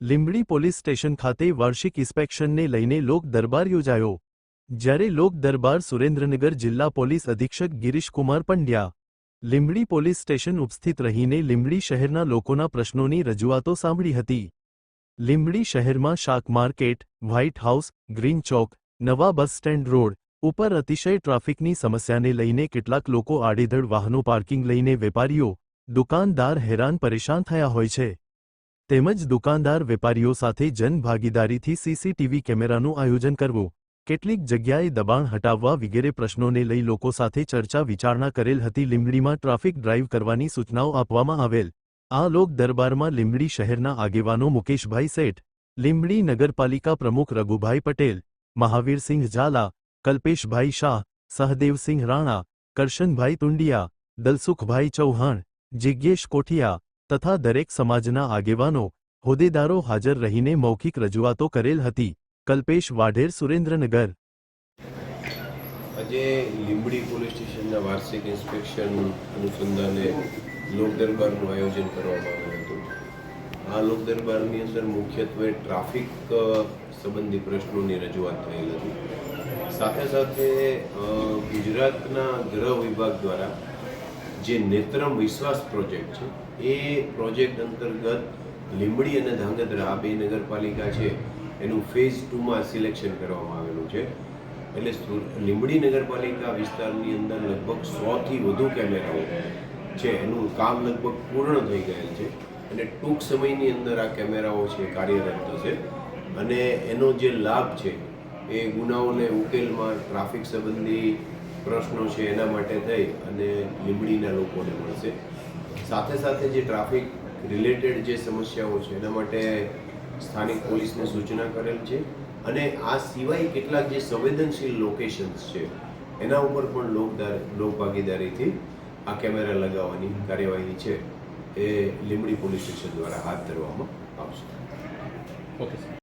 Limbdi police station ખાતે વાર્ષિક ઇન્સ્પેક્શનને લઈને લોક દરબાર યોજાયો. જ્યારે લોક દરબાર સુરેન્દ્રનગર જિલ્લા પોલીસ અધિક્ષક ગિરીશકુમાર પંડ્યા લીંબડી પોલીસ સ્ટેશન ઉપસ્થિત રહીને લીંબડી શહેરના લોકોના પ્રશ્નોની રજૂઆતો સાંભળી હતી. લીંબડી શહેરમાં શાક માર્કેટ, વ્હાઇટ હાઉસ, ગ્રીન ચોક, નવા બસ સ્ટેન્ડ રોડ ઉપર અતિશય ટ્રાફિકની સમસ્યાને લઈને કેટલાક લોકો આડેધડ વાહનો પાર્કિંગ લઈને વેપારીઓ, દુકાનદાર હેરાન પરેશાન થયા હોય છે. તેમજ દુકાનદાર વેપારીઓ સાથે જનભાગીદારીથી સીસીટીવી કેમેરાનું આયોજન કરવું, કેટલીક જગ્યાએ દબાણ હટાવવા વગેરે પ્રશ્નોને લઈ લોકો સાથે ચર્ચા વિચારણા કરેલ હતી. લીંબડીમાં ટ્રાફિક ડ્રાઇવ કરવાની સૂચનાઓ આપવામાં આવેલ. આ લોક દરબારમાં લીંબડી શહેરના આગેવાનો મુકેશભાઈ શેઠ, લીંબડી નગરપાલિકા પ્રમુખ રઘુભાઈ પટેલ, મહાવીરસિંહ ઝાલા, કલ્પેશભાઈ શાહ, સહદેવસિંહ રાણા, કરશનભાઈ તુંડિયા, દલસુખભાઈ ચૌહાણ જિજ્ઞેશ કોઠિયા તથા દરેક સમાજના આગેવાનો, હોદ્દેદારો હાજર રહીને મૌખિક રજૂઆતો કરેલ હતી. કલ્પેશ વાઢેર, સુરેન્દ્રનગર. આજે લીંબડી પોલીસ સ્ટેશનના વાર્ષિક ઇન્સ્પેક્શન અનુસંધાને લોક દરબારનું આયોજન કરવામાં આવ્યું હતું. આ લોક દરબારની અંદર મુખ્યત્વે ટ્રાફિક સંબંધી પ્રશ્નોની રજૂઆત થયેલ હતી. સાથે સાથે ગુજરાતના ગૃહ વિભાગ દ્વારા જે નેત્રમ વિશ્વાસ પ્રોજેક્ટ છે, એ પ્રોજેક્ટ અંતર્ગત લીંબડી અને ધાંગધ્રા આ બે નગરપાલિકા છે, એનું ફેઝ ટુમાં સિલેક્શન કરવામાં આવેલું છે. એટલે લીંબડી નગરપાલિકા વિસ્તારની અંદર લગભગ સોથી વધુ કેમેરાઓ છે, એનું કામ લગભગ પૂર્ણ થઈ ગયેલ છે. અને ટૂંક સમયની અંદર આ કેમેરાઓ છે, કાર્યરત થશે. અને એનો જે લાભ છે, એ ગુનાઓને ઉકેલમાં, ટ્રાફિક સંબંધી પ્રશ્નો છે એના માટે થઈ અને લીંબડીના લોકોને મળશે. સાથે સાથે જે ટ્રાફિક રિલેટેડ જે સમસ્યાઓ છે, એના માટે સ્થાનિક પોલીસને સૂચના કરેલ છે અને આ સિવાય કેટલાક જે સંવેદનશીલ લોકેશન્સ છે, એના ઉપર પણ લોકદાર, લોકભાગીદારીથી આ કેમેરા લગાવવાની કાર્યવાહી છે એ લીંબડી પોલીસ સ્ટેશન દ્વારા હાથ ધરવામાં આવશે. Okay sir